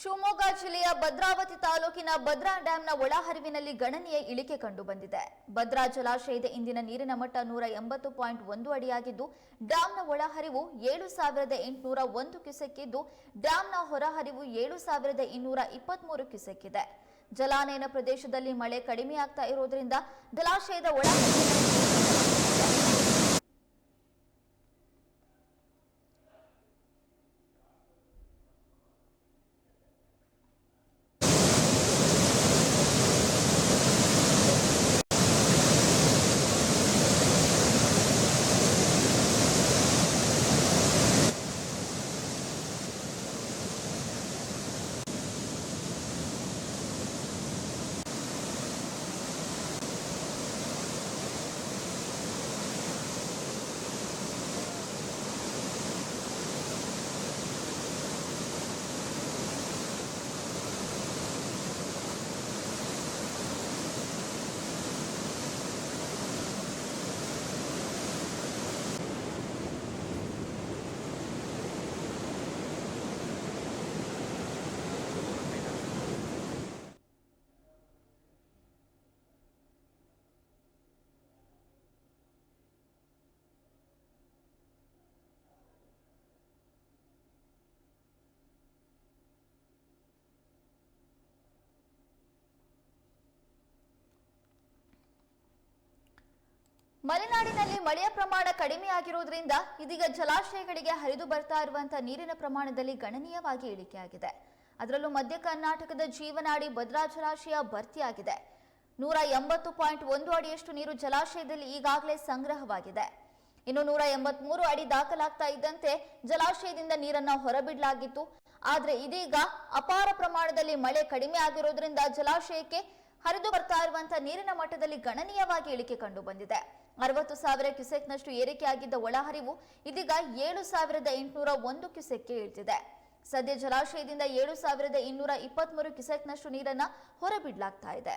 ಶಿವಮೊಗ್ಗ ಜಿಲ್ಲೆಯ ಭದ್ರಾವತಿ ತಾಲೂಕಿನ ಭದ್ರಾ ಡ್ಯಾಂನ ಒಳಹರಿವಿನಲ್ಲಿ ಗಣನೀಯ ಇಳಿಕೆ ಕಂಡು ಬಂದಿದೆ ಭದ್ರಾ ಜಲಾಶಯದ ಇಂದಿನ ನೀರಿನ ಮಟ್ಟ ನೂರ ಎಂಬತ್ತು ಪಾಯಿಂಟ್ ಒಂದು ಅಡಿಯಾಗಿದ್ದು ಡ್ಯಾಂನ ಒಳಹರಿವು ಏಳು ಸಾವಿರದ ಎಂಟುನೂರ ಒಂದು ಕ್ಯೂಸೆಕ್ ಇದ್ದು ಡ್ಯಾಂನ ಹೊರಹರಿವು ಏಳು ಸಾವಿರದ ಇನ್ನೂರ ಇಪ್ಪತ್ಮೂರು ಕ್ಯೂಸೆಕ್ ಇದೆ ಜಲಾನಯನ ಪ್ರದೇಶದಲ್ಲಿ ಮಳೆ ಕಡಿಮೆಯಾಗ್ತಾ ಇರೋದ್ರಿಂದ ಜಲಾಶಯದ ಒಳ ಮಲೆನಾಡಿನಲ್ಲಿ ಮಳೆಯ ಪ್ರಮಾಣ ಕಡಿಮೆಯಾಗಿರುವುದರಿಂದ ಇದೀಗ ಜಲಾಶಯಗಳಿಗೆ ಹರಿದು ಬರ್ತಾ ಇರುವಂತಹ ನೀರಿನ ಪ್ರಮಾಣದಲ್ಲಿ ಗಣನೀಯವಾಗಿ ಇಳಿಕೆಯಾಗಿದೆ. ಅದರಲ್ಲೂ ಮಧ್ಯ ಕರ್ನಾಟಕದ ಜೀವನಾಡಿ ಭದ್ರಾ ಜಲಾಶಯ ಭರ್ತಿಯಾಗಿದೆ. ನೂರ ಎಂಬತ್ತು ಪಾಯಿಂಟ್ ಒಂದು ಅಡಿಯಷ್ಟು ನೀರು ಜಲಾಶಯದಲ್ಲಿ ಈಗಾಗಲೇ ಸಂಗ್ರಹವಾಗಿದೆ. ಇನ್ನು ನೂರ ಎಂಬತ್ಮೂರು ಅಡಿ ದಾಖಲಾಗ್ತಾ ಇದ್ದಂತೆ ಜಲಾಶಯದಿಂದ ನೀರನ್ನ ಹೊರಬಿಡಲಾಗಿತ್ತು. ಆದರೆ ಇದೀಗ ಅಪಾರ ಪ್ರಮಾಣದಲ್ಲಿ ಮಳೆ ಕಡಿಮೆ ಆಗಿರೋದ್ರಿಂದ ಜಲಾಶಯಕ್ಕೆ ಹರಿದು ಬರ್ತಾ ಇರುವಂತಹ ನೀರಿನ ಮಟ್ಟದಲ್ಲಿ ಗಣನೀಯವಾಗಿ ಇಳಿಕೆ ಕಂಡು ಬಂದಿದೆ. ಅರವತ್ತು ಸಾವಿರ ಕ್ಯುಸೆಕ್ನಷ್ಟು ಏರಿಕೆಯಾಗಿದ್ದ ಒಳಹರಿವು ಇದೀಗ ಏಳು ಸಾವಿರದ ಎಂಟುನೂರ ಒಂದು ಕ್ಯುಸೆಕ್ಗೆ ಇಳಿದಿದೆ. ಸದ್ಯ ಜಲಾಶಯದಿಂದ ಏಳು ಸಾವಿರದ ಇನ್ನೂರ ಇಪ್ಪತ್ಮೂರು ಕ್ಯುಸೆಕ್ನಷ್ಟು ನೀರನ್ನ ಹೊರಬಿಡಲಾಗ್ತಾ ಇದೆ.